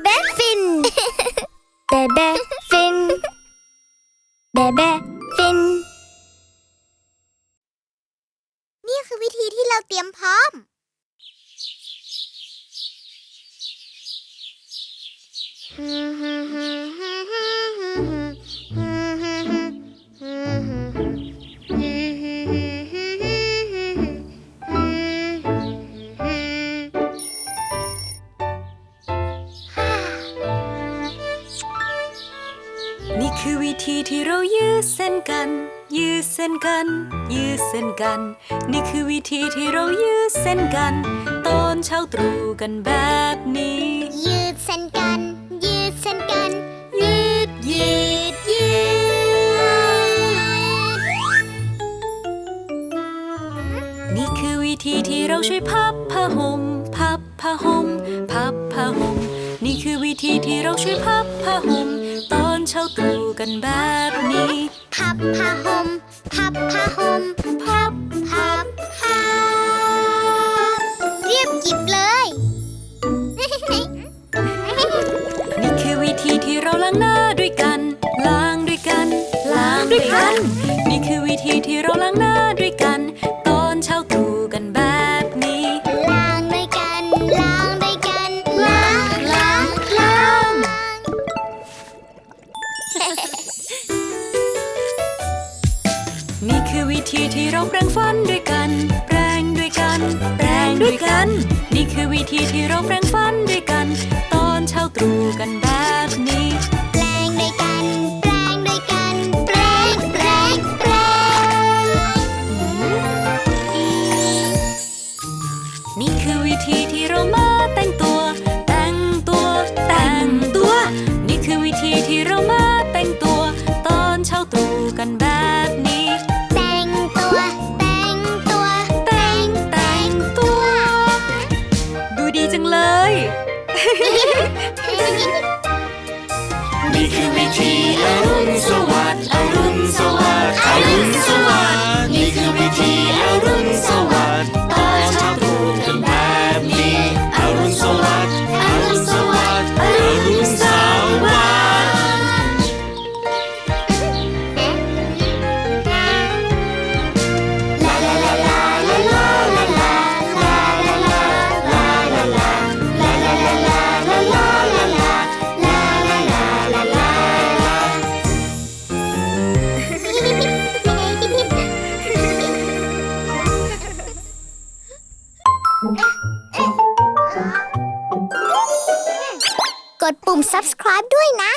เบ้ฟิน เบเบ้ฟิน เบเบ้ฟิน นี่คือวิธีที่เราเตรียมพร้อมนี่ คือวิธีที่เรายืดเส้นกัน ยืดเส้นกัน ยืดเส้นกัน นี่คือวิธีที่เรายืดเส้นกัน ตอนเช้าตรู่กันแบบนี้ ยืดเส้นกัน ยืดเส้นกัน ยืดยืดยืด นี่คือวิธีที่เราช่วยพับผ้าห่ม พับผ้าห่ม พับผ้าห่ม นี่คือวิธีที่เราช่วยพับผ้าห่มตอนเช้าตรู่กันแบบนี้ พับผ้าห่มพับผ้าห่มพับพับพับเรียบกริบเลย นี่คือวิธีที่เราล้างหน้าด้วยกัน ล้างด้วยกัน ล้างด้วยกัน นี่คือวิธีที่เราล้างหน้าด้วยกัน นี่คือวิธีที่เราแปรงฟันด้วยกัน แปรงด้วยกัน แปรงด้วยกัน นี่คือวิธีที่เราแปรงฟันด้วยกัน ตอนเช้าตรู่กันแบบนี้ แปรงด้วยกัน แปรงด้วยกัน แปรงแปรงแปรงนี่คือวิธีที่เรามา นี่คือวิธีอรุณ กดปุ่ม subscribe ด้วยนะ